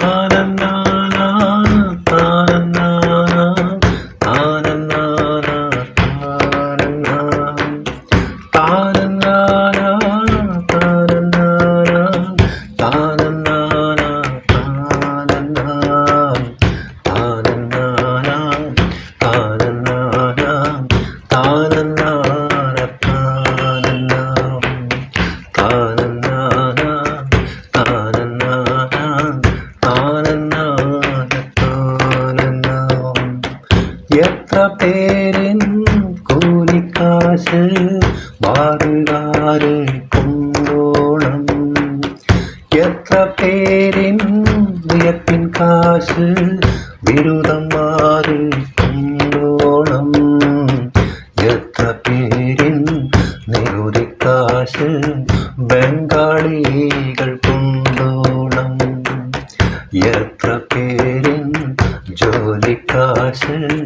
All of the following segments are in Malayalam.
na കൂലിക്കാശ് മാറുകാരെ കൊണ്ടോണം. എത്ര പേരിൻ വിയപ്പിൻ കാശ് ബിരുദന്മാര് കൊണ്ടോണം. എത്ര പേരിൻ നികുതിക്കാശ് ബംഗാളികൾ കൊണ്ടോണം. എത്ര പേരിൻ ജോലിക്കാശ്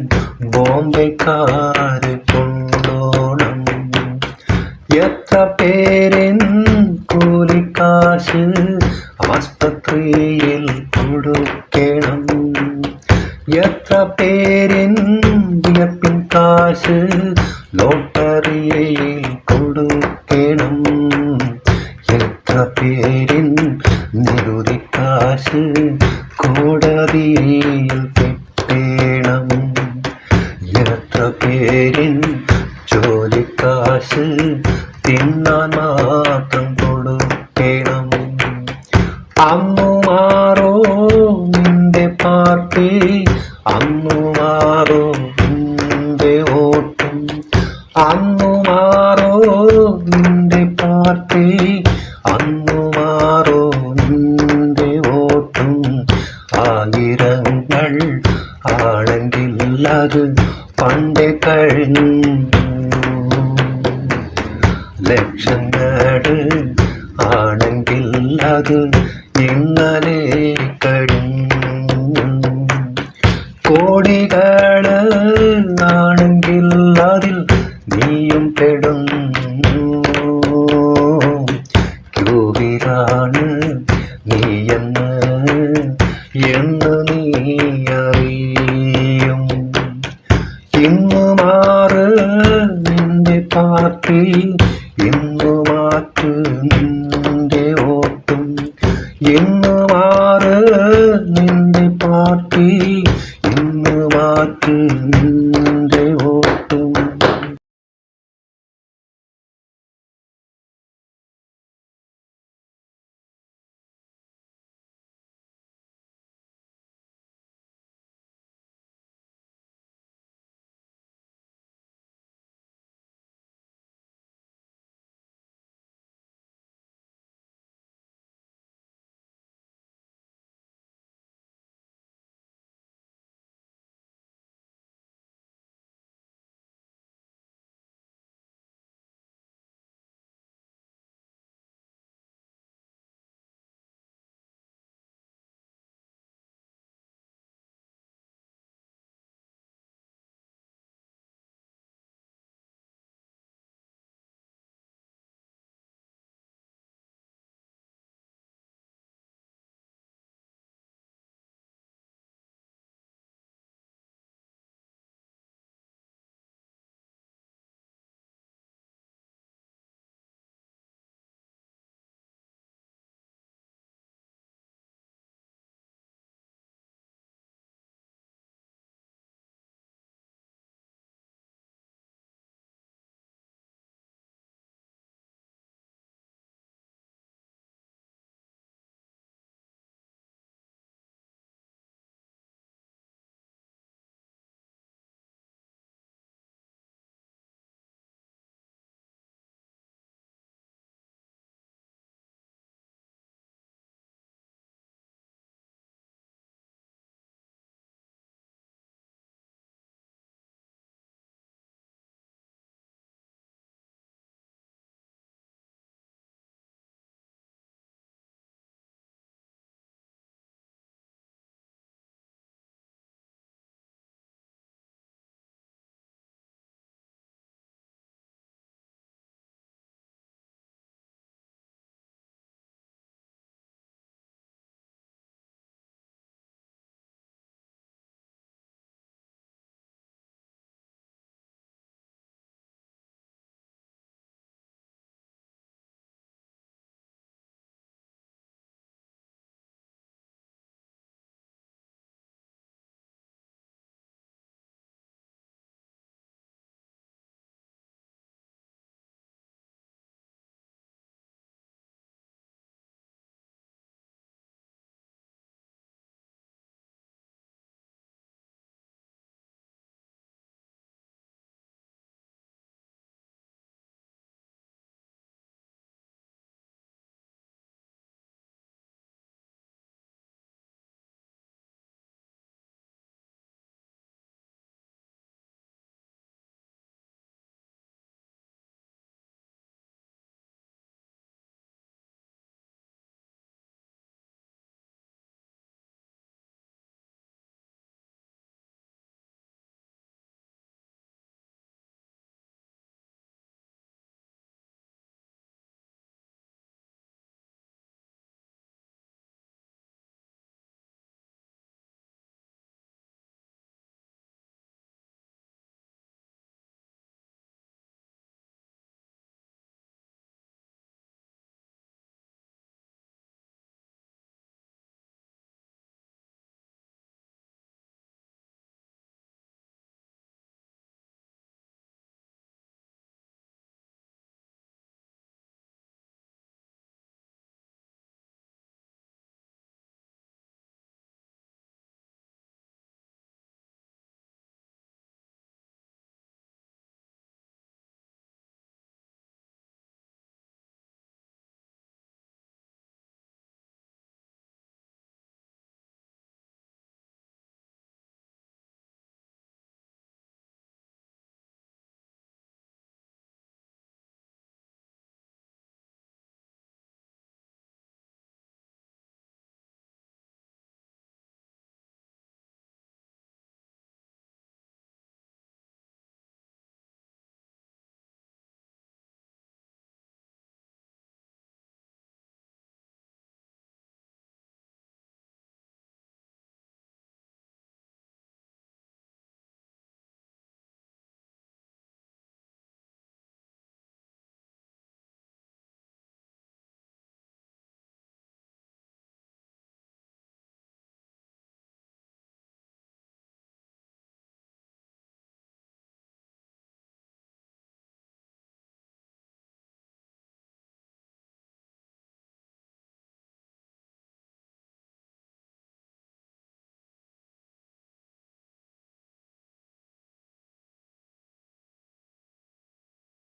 എത്ര പേരിൻ കൂലിക്കാശ് ആസ്പത്രിയിൽ കൊടുക്കണം? എത്ര പേരിൻ വിയപ്പിൻ കാശ് ലോട്ടറിയിൽ കൊടുക്കണം തിന്നാൻ മാത്രം കൊടുക്കണം. അന്നു മാറോ നിന്റെ പാർട്ടി അന്നു മാറോ നിന്റെ വോട്ടും അന്നു മാറോ നിന്റെ പാർട്ടി അത് ഇന്നലെ കഴിഞ്ഞു